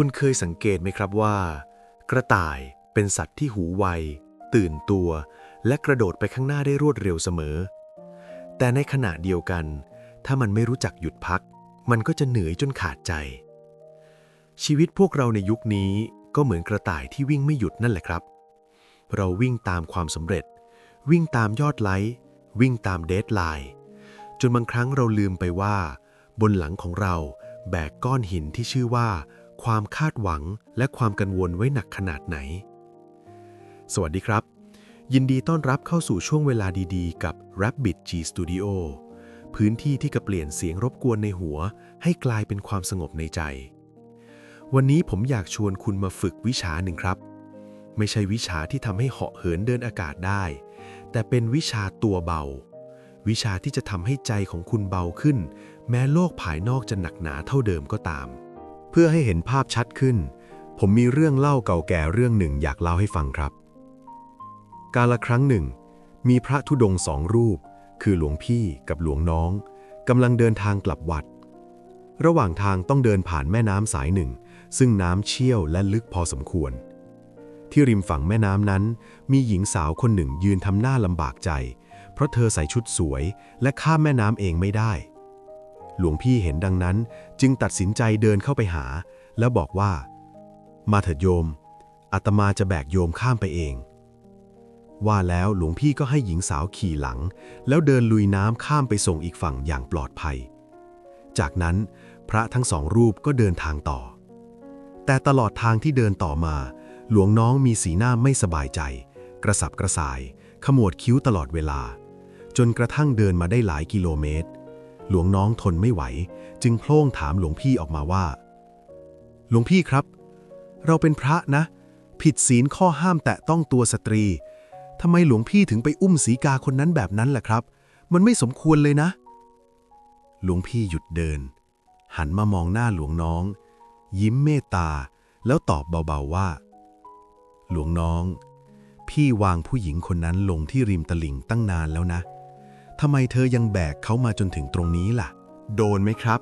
คุณเคยสังเกตไหมครับว่า กระต่ายเป็นสัตว์ที่หูไว ตื่นตัว และกระโดดไปข้างหน้าได้รวดเร็วเสมอ แต่ในขณะเดียวกัน ถ้ามันไม่รู้จักหยุดพัก มันก็จะเหนื่อยจนขาดใจ ชีวิตพวกเราในยุคนี้ก็เหมือนกระต่ายที่วิ่งไม่หยุดนั่นแหละครับ เราวิ่งตามความสำเร็จ วิ่งตามยอดไลค์วิ่งตามเดทไลน์จนบางครั้งเราลืมไปว่า บนหลังของเราแบกก้อนหินที่ชื่อว่า ความคาดหวังและความกังวลไว้หนักขนาดไหน สวัสดีครับ ยินดีต้อนรับเข้าสู่ช่วงเวลาดีๆ กับ Rabbit G Studio พื้นที่ที่จะเปลี่ยนเสียงรบกวนในหัว ให้กลายเป็นความสงบในใจ วันนี้ผมอยากชวนคุณมาฝึกวิชาหนึ่งครับ ไม่ใช่วิชาที่ทำให้เหาะเหินเดินอากาศได้ แต่เป็นวิชาตัวเบา วิชาที่จะทำให้ใจของคุณเบาขึ้น แม้โลกภายนอกจะหนักหนาเท่าเดิมก็ตาม พื่อให้เห็นภาพชัดขึ้น ผมมีเรื่องเล่าเก่าแก่เรื่องหนึ่งอยากเล่าให้ฟังครับ กาละครั้งหนึ่ง มีพระธุดงค์สองรูป คือหลวงพี่กับหลวงน้องกำลังเดินทางกลับวัด ระหว่างทางต้องเดินผ่านแม่น้ำสายหนึ่ง ซึ่งน้ำเชี่ยวและลึกพอสมควร ที่ริมฝั่งแม่น้ำนั้น มีหญิงสาวคนหนึ่งยืนทำหน้าลำบากใจ เพราะเธอใส่ชุดสวยและข้ามแม่น้ำเองไม่ได้ หลวงพี่เห็นดังนั้น จึงตัดสินใจเดินเข้าไปหา แล้วบอกว่า มาเถิดโยมอาตมาจะแบกโยมข้ามไปเอง ว่าแล้วหลวงพี่ก็ให้หญิงสาวขี่หลัง แล้วเดินลุยน้ำข้ามไปส่งอีกฝั่งอย่างปลอดภัย จากนั้นพระทั้งสองรูปก็เดินทางต่อ แต่ตลอดทางที่เดินต่อมา หลวงน้องมีสีหน้าไม่สบายใจ กระสับกระส่าย ขมวดคิ้วตลอดเวลา จนกระทั่งเดินมาได้หลายกิโลเมตร หลวงน้องทนไม่ไหว จึงโพล่งถามหลวงพี่ออกมาว่า หลวงพี่ครับ เราเป็นพระนะ ผิดศีลข้อห้ามแตะต้องตัวสตรีทำไมหลวงพี่ถึงไปอุ้มสีกาคนนั้นแบบนั้นล่ะครับ มันไม่สมควรเลยนะ หลวงพี่หยุดเดิน หันมามองหน้าหลวงน้อง ยิ้มเมตตา แล้วตอบเบาๆว่า หลวงน้อง พี่วางผู้หญิงคนนั้นลงที่ริมตลิ่งตั้งนานแล้วนะ ทำไมเธอยังแบกเขามาจนถึงตรงนี้ล่ะ โดนไหมครับ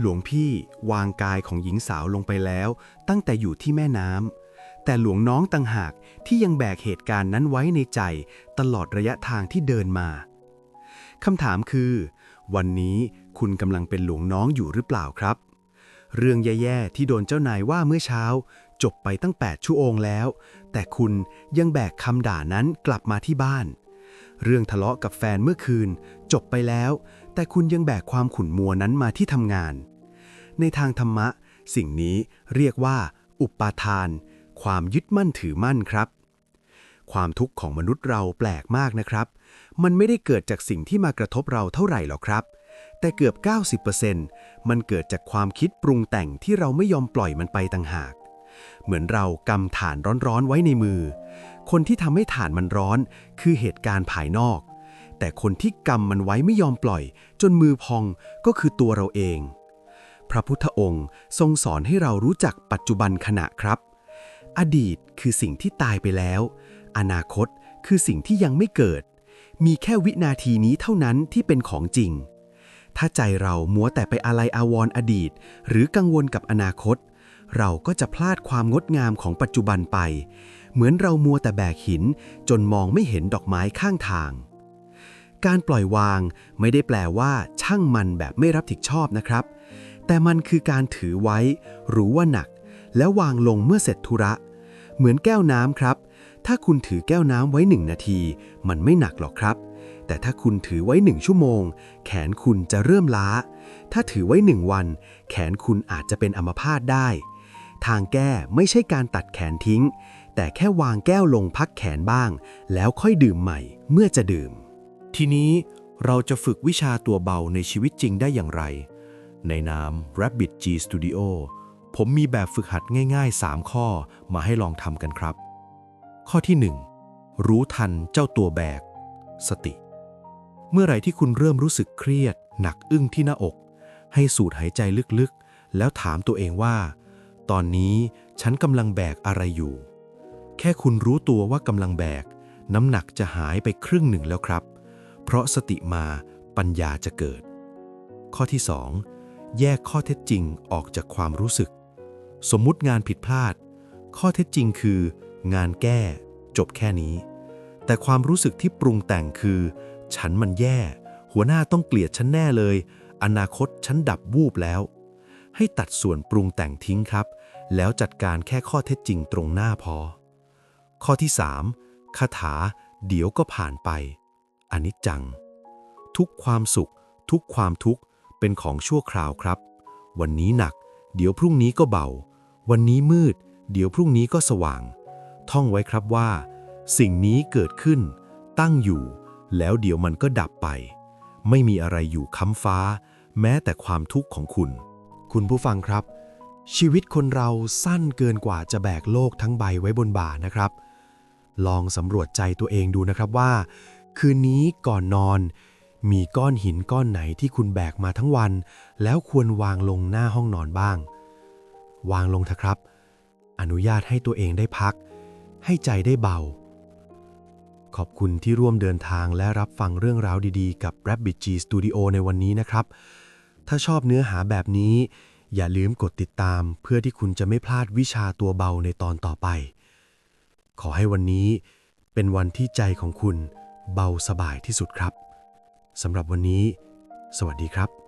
หลวงพี่วางกายของหญิงสาวลงไปแล้ว ตั้งแต่อยู่ที่แม่น้ำแต่หลวงน้องต่างหากที่ยังแบกเหตุการณ์นั้นไว้ในใจ ตลอดระยะทางที่เดินมาคำถามคือ วันนี้คุณกำลังเป็นหลวงน้องอยู่หรือเปล่าครับ เรื่องแย่ๆที่โดนเจ้านายว่าเมื่อเช้า จบไปตั้ง 8 ชั่วโมงแล้ว แต่คุณยังแบกคำด่านั้นกลับมาที่บ้าน เรื่องทะเลาะกับแฟนเมื่อคืน จบไปแล้ว แต่คุณยังแบกความขุ่นมัวนั้นมาที่ทำงาน ในทางธรรมะ สิ่งนี้เรียกว่า อุปาทาน ความยึดมั่นถือมั่นครับ ความทุกข์ของมนุษย์เราแปลกมากนะครับ มันไม่ได้เกิดจากสิ่งที่มากระทบเราเท่าไหร่หรอกครับ แต่เกือบ 90%มันเกิดจากความคิดปรุงแต่งที่เราไม่ยอมปล่อยมันไปต่างหาก เหมือนเรากำถ่านร้อนๆไว้ในมือ คนที่ทำให้ถ่านมันร้อน คือเหตุการณ์ภายนอก แต่คนที่กำมันไว้ไม่ยอมปล่อย จนมือพองก็คือตัวเราเอง พระพุทธองค์ทรงสอนให้เรารู้จักปัจจุบันขณะครับ อดีตคือสิ่งที่ตายไปแล้ว อนาคตคือสิ่งที่ยังไม่เกิด มีแค่วินาทีนี้เท่านั้นที่เป็นของจริง ถ้าใจเรามัวแต่ไปอะไรอาวรณ์อดีต หรือกังวลกับอนาคต เราก็จะพลาดความงดงามของปัจจุบันไป เหมือนเรามัวแต่แบกหิน จนมองไม่เห็นดอกไม้ข้างทาง การปล่อยวางไม่ได้แปลว่าช่างมันแบบไม่รับผิดชอบนะครับ แต่มันคือการถือไว้ รู้ว่าหนัก แล้ววางลงเมื่อเสร็จธุระ เหมือนแก้วน้ำครับ ถ้าคุณถือแก้วน้ำไว้หนึ่งนาที มันไม่หนักหรอกครับ แต่ถ้าคุณถือไว้หนึ่งชั่วโมง แขนคุณจะเริ่มล้า ถ้าถือไว้หนึ่งวัน แขนคุณอาจจะเป็นอัมพาตได้ ทางแก้ไม่ใช่การตัดแขนทิ้ง แต่แค่วางแก้วลงพักแขนบ้าง แล้วค่อยดื่มใหม่เมื่อจะดื่ม ทีนี้เราจะฝึกวิชาตัวเบาในชีวิตจริงได้อย่างไร ในนาม Rabbit G Studio ผมมีแบบฝึกหัดง่าย ๆ 3 ข้อมาให้ลองทำกันครับ ข้อที่ 1 รู้ทันเจ้าตัวแบก สติ เมื่อไรที่คุณเริ่มรู้สึกเครียด หนักอึ้งที่หน้าอก ให้สูดหายใจลึกๆ แล้วถามตัวเองว่า ตอนนี้ฉันกำลังแบกอะไรอยู่ แค่คุณรู้ตัวว่ากำลังแบก น้ำหนักจะหายไปครึ่งหนึ่งแล้วครับ เพราะสติมาปัญญาจะเกิด ข้อที่ 2 แยกข้อเท็จจริงออกจากความรู้สึก สมมุติงานผิดพลาด ข้อเท็จจริงคือ งานแก้ จบแค่นี้ แต่ความรู้สึกที่ปรุงแต่งคือ ฉันมันแย่ หัวหน้าต้องเกลียดฉันแน่เลย อนาคตฉันดับวูบแล้ว ให้ตัดส่วนปรุงแต่งทิ้งครับ แล้วจัดการแค่ข้อเท็จจริงตรงหน้าพอ ข้อที่ 3. คาถา เดี๋ยวก็ผ่านไป อนิจจัง ทุกความสุข ทุกความทุกข์เป็นของชั่วคราวครับ วันนี้หนัก เดี๋ยวพรุ่งนี้ก็เบา วันนี้มืด เดี๋ยวพรุ่งนี้ก็สว่าง ท่องไว้ครับว่า สิ่งนี้เกิดขึ้น ตั้งอยู่ แล้วเดี๋ยวมันก็ดับไป ไม่มีอะไรอยู่ค้ำฟ้า แม้แต่ความทุกข์ของคุณ คุณผู้ฟังครับชีวิตคนเราสั้นเกินกว่าจะแบกโลกทั้งใบไว้บนบ่านะครับ ลองสำรวจใจตัวเองดูนะครับว่า คืนนี้ก่อนนอน มีก้อนหินก้อนไหนที่คุณแบกมาทั้งวัน แล้วควรวางลงหน้าห้องนอนบ้าง วางลงเถอะครับ อนุญาตให้ตัวเองได้พัก ให้ใจได้เบา ขอบคุณที่ร่วมเดินทางและรับฟังเรื่องราวดีๆ กับ Rabbit G Studio ในวันนี้นะครับ ถ้าชอบเนื้อหาแบบนี้ อย่าลืมกดติดตามเพื่อที่คุณจะไม่พลาดวิชาตัวเบาในตอนต่อไป ขอให้วันนี้เป็นวันที่ใจของคุณเบาสบายที่สุดครับสำหรับวันนี้ สวัสดีครับ